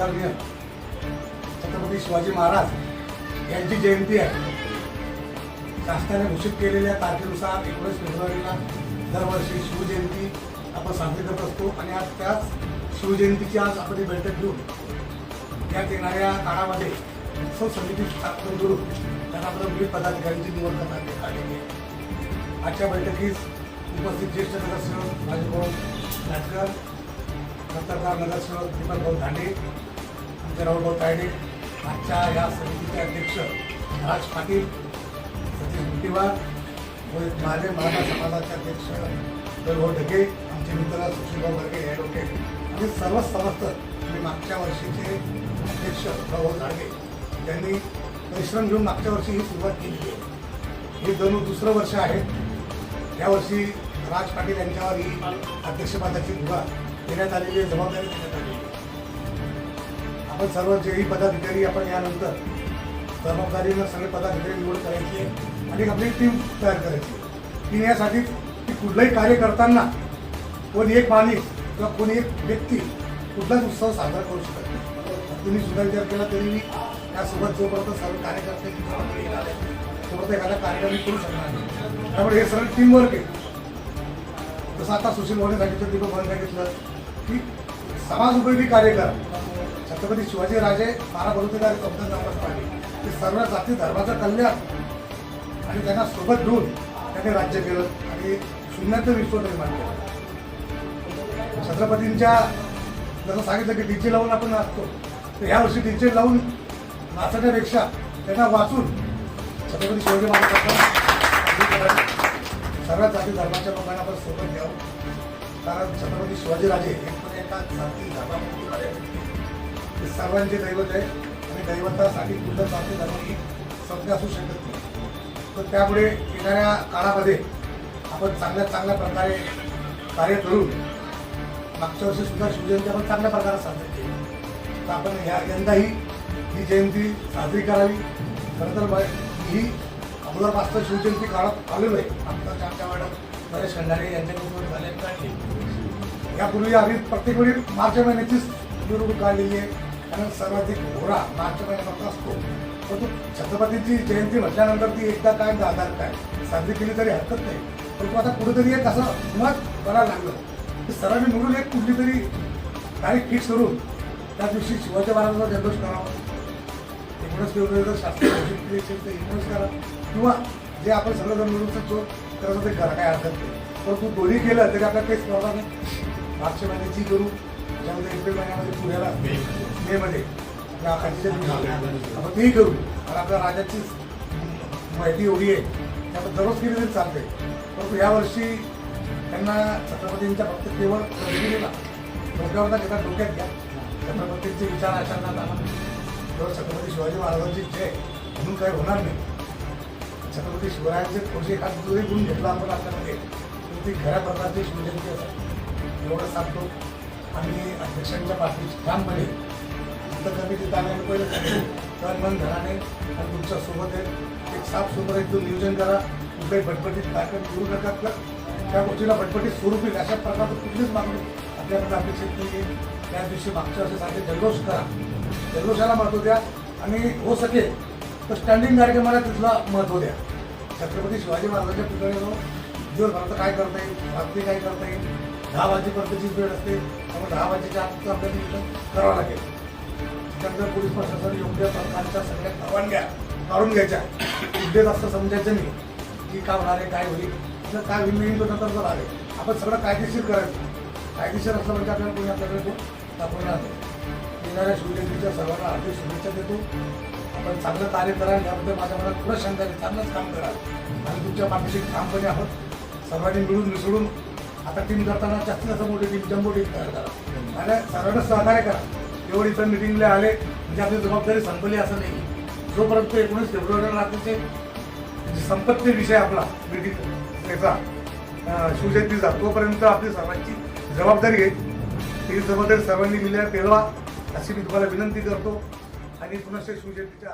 आदरणीय छत्रपती शिवाजी महाराज यांची जयंती आहे. शासनाने घोषित केलेल्या तारखेनुसार एकोणीस फेब्रुवारीला दरवर्षी शिवजयंती आपण साजरी करत असतो आणि आज त्याच शिवजयंतीची आज आपण बैठक घेऊन त्यात येणाऱ्या काळामध्ये उत्सव समिती स्थापन करून त्यांना आपण विविध पदाधिकाऱ्यांची निवड करण्यात आलेली आहे. आजच्या बैठकीस उपस्थित ज्येष्ठ नगरसेवक राजभाऊ नाटकर नंतरदार नगरसेवक दीपक भाऊ धांडे आमचे तायडे आजच्या या समितीचे अध्यक्ष राज पाटील सचिन मुटीवार रोहित महाले मराठा समाजाचे अध्यक्ष वैभव ढगे आमचे मित्र सुशीलभाऊ वर्गे ॲडव्होकेट आणि सर्व समस्त आणि मागच्या वर्षीचे अध्यक्ष भाऊ झाडे त्यांनी परिश्रम घेऊन मागच्या वर्षी ही सुरुवात केली आहे. हे दोन दुसरं वर्ष आहे. यावर्षी राज पाटील यांच्यावर ही अध्यक्षपदाची मुभा देण्यात आलेली आहे जबाबदारी देण्यात आलेली आहे. आपण सर्व जेही पदाधिकारी आपण यानंतर जबाबदारीनं सगळे पदाधिकारी निवड करायची आहे. आणि आपली टीम तयार करायची आहे. टीम यासाठी की कुठलंही कार्य करताना कोणी एक माणूस किंवा कोणी एक व्यक्ती कुठलाच उत्सव साजरा करू शकत नाही. तुम्ही सुद्धा विचार केला तरी मी त्यासोबत जोपर्यंत सर्व कार्यकर्ते किंवा मंडळी आले तोपर्यंत एखादा कार्यक्रम करू शकणार नाही. त्यामुळे हे सगळं टीमवर्क आहे. जसं आता सुशील मोहने सांगितलं दीपक मोहने सांगितलं की समाज उपयोगी कार्य करा. छत्रपती शिवाजी राजे बारा बलुतेदार चौदा पाहिजे ते सर्व जाती धर्माचं कल्याण आणि त्यांना सोबत घेऊन त्यांनी राज्य केलं आणि शून्याचं विश्व निर्माण केलं. छत्रपतींच्या जसं सांगितलं की डीजे लावून आपण नाचतो तर ह्या वर्षी डीजे लावून नाचण्यापेक्षा त्यांना वाचून छत्रपती शिवाजी महाराजांचा सर्व जाती धर्माच्या लोकांना आपण सोबत घ्यावं कारण छत्रपती शिवाजीराजे हे पण एका जाती धर्मामध्ये ते सर्वांचे दैवत आहे आणि दैवतासाठी कुठलं जाती धर्म ही संज्ञा असू शकत नाही. तर त्यामुळे येणाऱ्या काळामध्ये आपण चांगल्या चांगल्या प्रकारे कार्य करून मागच्या वर्षी सुद्धा शिवजयंती आपण चांगल्या प्रकारे साजरी केली. तर आपण ह्या यंदाही ही जयंती साजरी करावी. खरं तर ही अगोदरपासून शिवजयंती काळात आलेलो आहे. आमच्या आमच्या वाड्यात नरेश खंडारे यांच्याकडून झाले. काढली यापूर्वी आम्ही प्रत्येक वेळी मार्च महिन्याचीच निवडणूक काढलेली आहे. कारण सर्वाधिक घोडा मार्च महिन्यात असतो. परंतु छत्रपतीची जयंती म्हटल्यानंतर ती एकदा काय दहा काय? साजरी केली तरी हरकत नाही. परंतु आता कुठेतरी एक असं मत करायला लागलं. की सर्वांनी मिळून एक कुठली तरी तारीख फिक्स करून त्या दिवशी शिवाजी महाराजांचा जल्लोष करावा एकोणीस फेब्रुवारी जर घोषित केली असेल तर एकोणीस करा. किंवा जे आपण सगळं मिळून शकतो त्याचं ते करा काय हरकत नाही. परंतु दोन्ही केलं तरी आपल्याला काही स्पर्धा नाही मागच्या महिन्याची करू त्याच्यामध्ये एप्रिल महिन्यामध्ये पुण्याला. जिल्ह्यामध्ये या आखाजीच्या आपण तेही करू. आणि आपल्या राजाचीच माहिती एवढी आहे. की आपण दररोज केली तरी चालते. परंतु यावर्षी त्यांना छत्रपतींच्या फक्त केवळ रजगिरीला डोक्यावरता घेता डोक्यात घ्या. छत्रपतींचे विचार अशांना आणा तेव्हा छत्रपती शिवाजी महाराजांची जय म्हणून काही होणार नाही. छत्रपती शिवरायांचे थोडेसे एखाद जरी गुण घेतला आपण असल्यामध्ये तर ती खऱ्या प्रकारची शिवजयंती असेल एवढं सांगतो. आणि अध्यक्षांच्या पाठीची ठामपणे तर कमी तिथं आम्ही पहिलं. तर मन धनाने आणि तुमच्यासोबत आहे. एक साफ सुथरं एकदम नियोजन करा. कुठल्याही भटपटीत कार्यक्रम करू नका. तर त्या गोष्टीला भटपटीत स्वरूप येईल. अशा प्रकारचं कुठलीच मागणी आपल्याकडे अपेक्षित नाही आहे. त्या दिवशी मागच्या वर्षासाठी जल्लोष करा. जल्लोषाला महत्त्व द्या. आणि हो सके तर स्टँडिंग कार्यक्रमाला तिथला महत्त्व द्या. छत्रपती शिवाजी महाराजांच्या पुतळ्यावर दिवसभराचं काय करता येईल रात्री काय करता येईल दहा वाजेपर्यंतची वेळ असते. त्यामुळे दहा वाजेच्या आत आपल्याला नियोजन करावं लागेल. त्यानंतर पोलीस प्रशासन योग्य प्रकारच्या सगळ्या परवानग्या काढून घ्यायच्या. उद्योग असं समजायचं नाही. की काय होणार आहे काय होईल? जर काय होईल नाही नंतर जर आले आपण सगळं कायदेशीर करायचं. कायदेशीर असलं म्हणजे आपल्याला कोणी आपल्याकडे ते दाखवणार नाही येणाऱ्या शिवजयंतीच्या सर्वांना हार्दिक शुभेच्छा देतो. आपण चांगलं कार्य करा याबद्दल माझ्या मनात पुढं शंका आहे चांगलंच काम करा. आणि तुमच्या पाठीशी ठामपणे आहोत. सर्वांनी मिळून मिसळून आता टीम करताना जास्तीत जास्त मोठी टीम जम्बो टीम तयार करा. आणि सर्वांना सहकार्य करा. एवढी इथं मिटिंगला आले. म्हणजे आपली जबाबदारी संपली असं नाही. जोपर्यंत एकोणीस फेब्रुवारीला रात्रीचे म्हणजे संपत्ती विषय आपला मिटिंग त्याचा शिवजयंतीचा तोपर्यंत आपली सर्वांची जबाबदारी आहे. ही जबाबदारी सर्वांनी मिळल्या पेलवा अशी मी तुम्हाला विनंती करतो. आणि पुन्हा शिवजयंतीच्या